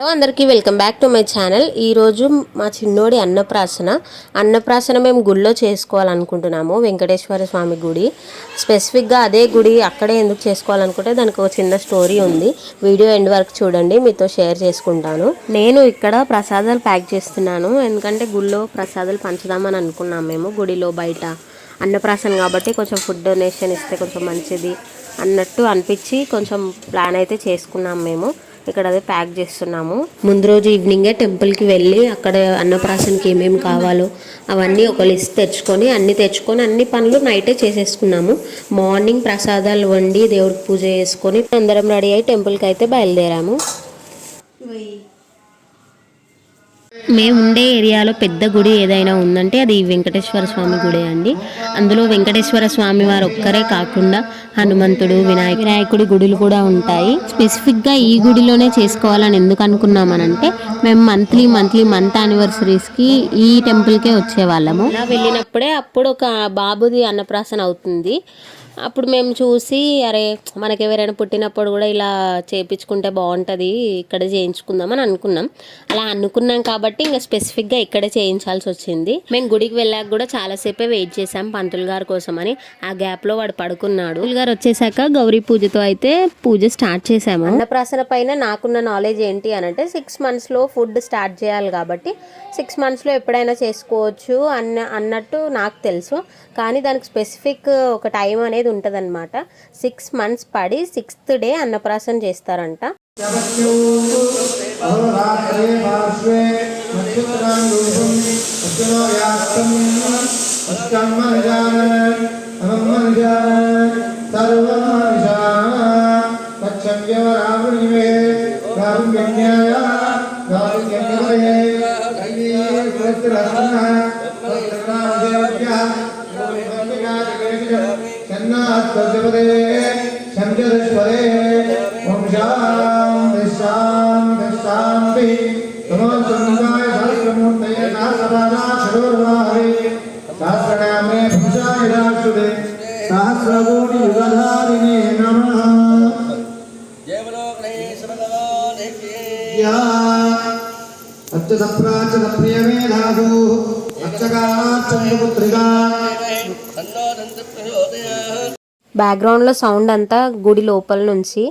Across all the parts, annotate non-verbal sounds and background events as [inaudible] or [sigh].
Hello అందరికీ welcome back to my channel. ఈరోజు మా చిన్నోడి అన్నప్రాసన. అన్నప్రాసన మేము గుడిలో చేసుకోవాలనుకుంటున్నాము వెంకటేశ్వర స్వామి గుడి. స్పెసిఫిక్గా అదే గుడి అక్కడే ఎందుకు చేసుకోవాలనుకుంటే దానికి ఒక చిన్న స్టోరీ ఉంది. వీడియో ఎండ్ వరకు చూడండి మీతో షేర్ చేసుకుంటాను. నేను ఇక్కడ ప్రసాదాలు ప్యాక్ చేస్తున్నాను. ఎందుకంటే గుడిలో ప్రసాదాలు పంచుదామని అనుకున్నాము మేము గుడిలో బయట. అన్నప్రాసన కాబట్టి కొంచెం ఫుడ్ డొనేషన్ ఇస్తే కొంచెం మంచిది అన్నట్టు అనిపించి కొంచెం ప్లాన్ అయితే చేసుకున్నాం మేము. ఇక్కడ అదే ప్యాక్ చేస్తున్నాము. ముందు రోజు ఈవినింగే టెంపుల్కి వెళ్ళి అక్కడ అన్నప్రాసనకి ఏమేమి కావాలో అవన్నీ ఒక లిస్ట్ తెచ్చుకొని అన్నీ తెచ్చుకొని అన్ని పనులు నైటే చేసేసుకున్నాము. మార్నింగ్ ప్రసాదాలు వండి దేవుడికి పూజ చేసుకొని అందరం రెడీ అయ్యి టెంపుల్కి అయితే బయలుదేరాము. మేము ఉండే ఏరియాలో పెద్ద గుడి ఏదైనా ఉందంటే అది వెంకటేశ్వర స్వామి గుడి అండి. అందులో వెంకటేశ్వర స్వామి వారు ఒక్కరే కాకుండా హనుమంతుడు వినాయక వినాయకుడి గుడులు కూడా ఉంటాయి. స్పెసిఫిక్గా ఈ గుడిలోనే చేసుకోవాలని ఎందుకు అనుకున్నామనంటే మేము మంత్లీ మంత్లీ మంత్ యానివర్సరీస్కి ఈ టెంపుల్కే వచ్చేవాళ్ళము. వెళ్ళినప్పుడే అప్పుడు ఒక బాబుది అన్నప్రాసన అవుతుంది. అప్పుడు మేము చూసి అరే మనకి ఎవరైనా పుట్టినప్పుడు కూడా ఇలా చేయించుకుంటే బాగుంటుంది ఇక్కడ చేయించుకుందాం అని అనుకున్నాం. అలా అనుకున్నాం కాబట్టి ఇంకా స్పెసిఫిక్గా ఇక్కడే చేయించాల్సి వచ్చింది. మేము గుడికి వెళ్ళాక కూడా చాలాసేపే వెయిట్ చేసాం పంతులు గారి కోసం అని. ఆ గ్యాప్లో వాడు పడుకున్నాడు. పంతులు గారు వచ్చేసాక గౌరీ పూజతో అయితే పూజ స్టార్ట్ చేసాము అన్నప్రాసన పైన నాకున్న నాలెడ్జ్ ఏంటి అని అంటే సిక్స్ మంత్స్లో ఫుడ్ స్టార్ట్ చేయాలి కాబట్టి సిక్స్ మంత్స్లో ఎప్పుడైనా చేసుకోవచ్చు అన్న అన్నట్టు నాకు తెలుసు. కానీ దానికి స్పెసిఫిక్ ఒక టైం అనేది అనేది ఉంటుందన్నమాట. సిక్స్ మంత్స్ పడి సిక్స్త్ డే అన్నప్రాసం చేస్తారంట. सदाशिवदे शंकरेश्वरे ओम शांति शांति शांति। नमः चंद्राय सहस्रमूर्तये सहस्रपादा शिरोर्वाहरे सहस्रनामे भुजाय राक्षुदे सहस्रकोटि युगधारिणे नमः। जय बोलो गणेश भगवान की जय अत्यसप्राच सप्रिय मेधासु अक्षकाणात् चन्द्रपुत्रिका బ్యాక్గ్రౌండ్లో సౌండ్ అంతా గుడి లోపల నుంచి.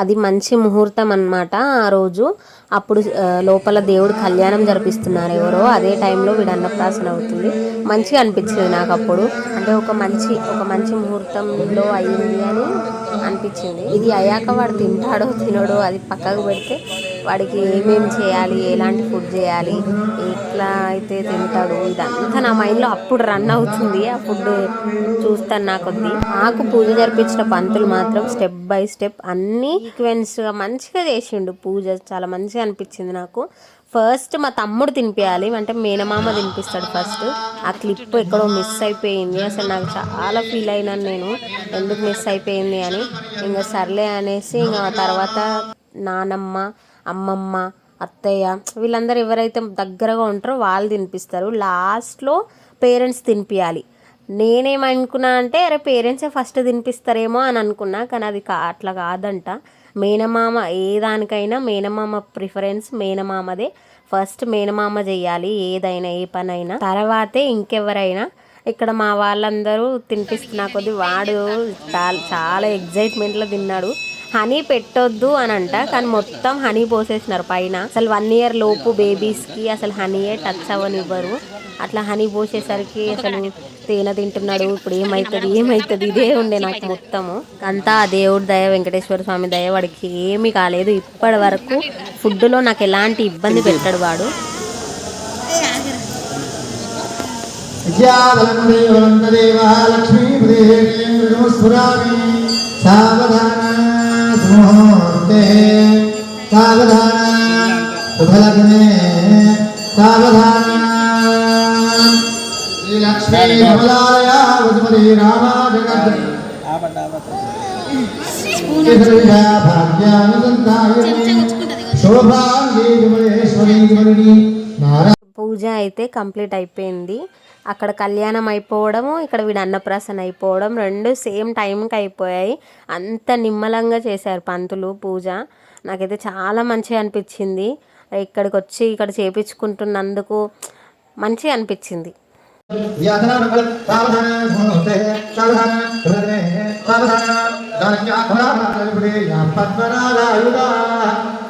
అది మంచి ముహూర్తం అన్నమాట ఆ రోజు. అప్పుడు లోపల దేవుడు కళ్యాణం జరిపిస్తున్నారు ఎవరో. అదే టైంలో వీడు అన్నప్రాసన అవుతుంది. మంచిగా అనిపించింది నాకు అప్పుడు. అంటే ఒక మంచి ఒక మంచి ముహూర్తంలో అయ్యింది అని అనిపించింది. ఇది అయ్యాక వాడు తింటాడో తినడో అది పక్కకు పెడితే వాడికి ఏమేమి చేయాలి ఎలాంటి ఫుడ్ చేయాలి ఎట్లా అయితే తింటాడు ఇదంతా నా మైండ్లో అప్పుడు రన్ అవుతుంది. ఆ ఫుడ్ చూస్తాను నా కొద్ది. నాకు పూజ జరిపించిన పంతులు మాత్రం స్టెప్ బై స్టెప్ అన్ని ఈక్వెన్స్గా మంచిగా చేసిండు. పూజ చాలా మంచిగా అనిపించింది నాకు. ఫస్ట్ మా తమ్ముడు తినిపించాలి అంటే మేనమామ తినిపిస్తాడు ఫస్ట్ ఆ క్లిప్ ఎక్కడో మిస్ అయిపోయింది. అసలు నాకు చాలా ఫీల్ అయినాను నేను. ఎందుకు మిస్ అయిపోయింది అని. ఇంకా సర్లే అనేసి ఇంకా తర్వాత నానమ్మ అమ్మమ్మ అత్తయ్య వీళ్ళందరూ ఎవరైతే దగ్గరగా ఉంటారో వాళ్ళు తినిపిస్తారు. లాస్ట్లో పేరెంట్స్ తినిపించాలి నేనేమనుకున్నా అంటే అరే పేరెంట్సే ఫస్ట్ తినిపిస్తారేమో అని అనుకున్నా కానీ అది కా అట్లా కాదంట. మేనమామ ఏ దానికైనా మేనమామ ప్రిఫరెన్స్ మేనమామదే. ఫస్ట్ మేనమామ చేయాలి ఏదైనా ఏ పనైనా. తర్వాతే ఇంకెవరైనా. ఇక్కడ మా వాళ్ళందరూ తినిపిస్తున్నా కొద్ది వాడు చాలా చాలా ఎగ్జైట్మెంట్లో తిన్నాడు. హనీ పెట్టొద్దు అని అంట కానీ మొత్తం హనీ పోసేసినారు పైన. అసలు వన్ ఇయర్ లోపు బేబీస్కి అసలు హనీయే టచ్ అవ్వనివ్వరు. అట్లా హనీ పోసేసరికి అసలు తేనె తింటున్నాడు ఇప్పుడు ఏమవుతుంది ఏమవుతుంది ఇదే ఉండే నాకు మొత్తము. అంతా దేవుడి దయ వెంకటేశ్వర స్వామి దయ వాడికి ఏమీ కాలేదు. ఇప్పటి వరకు ఫుడ్లో నాకు ఎలాంటి ఇబ్బంది పెట్టాడు వాడు. సావధాన సావధాన శ్రీలక్ష్మీ కమలాలయ వసుమతి రామా జగద్ శోభాంగీ విమలేశ్వరీ విమలిని నారా పూజ అయితే కంప్లీట్ అయిపోయింది. అక్కడ కళ్యాణం అయిపోవడము ఇక్కడ వీడు అన్నప్రాసన అయిపోవడం రెండు సేమ్ టైంకి అయిపోయాయి. అంత నిమ్మలంగా చేశారు పంతులు పూజ. నాకైతే చాలా మంచిగా అనిపించింది. ఇక్కడికి వచ్చి ఇక్కడ చేపించుకుంటున్నందుకు మంచిగా అనిపించింది.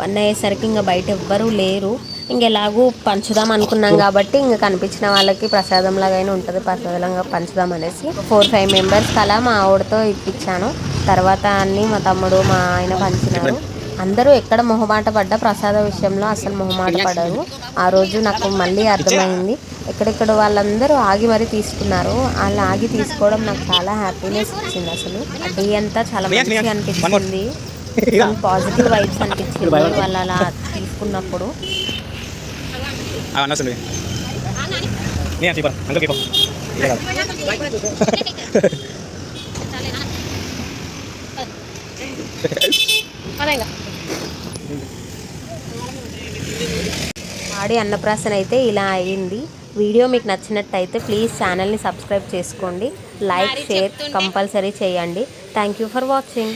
వన్ అయ్యేసరికి ఇంకా బయట ఎవ్వరూ లేరు. ఇంకెలాగూ పంచుదాం అనుకున్నాం కాబట్టి ఇంకా కనిపించిన వాళ్ళకి ప్రసాదం లాగైనా ఉంటుంది ప్రసాదంగా పంచుదాం అనేసి ఫోర్ ఫైవ్ మెంబర్స్ అలా మా ఆవిడతో ఇప్పించాను. తర్వాత అన్ని మా తమ్ముడు మా ఆయన పంచినారు. అందరూ ఎక్కడ మొహమాట పడ్డా ప్రసాద విషయంలో అసలు మొహమాట పడరు. ఆ రోజు నాకు మళ్ళీ అర్థమైంది. ఎక్కడెక్కడ వాళ్ళందరూ ఆగి మరీ తీసుకున్నారు. వాళ్ళు ఆగి తీసుకోవడం నాకు చాలా హ్యాపీనెస్ ఇచ్చింది అసలు. డే అంతా చాలా మంచిగా అనిపించింది. [laughs] పాజిటివ్ వైబ్స్ అనిపించింది వాళ్ళు అలా తీసుకున్నప్పుడు. నేను చెప్పు ఆడి అన్నప్రాసన అయితే ఇలా అయింది. వీడియో మీకు నచ్చినట్టయితే ప్లీజ్ ఛానల్ని సబ్స్క్రైబ్ చేసుకోండి. లైక్ షేర్ కంపల్సరీ చేయండి. Thank you for watching.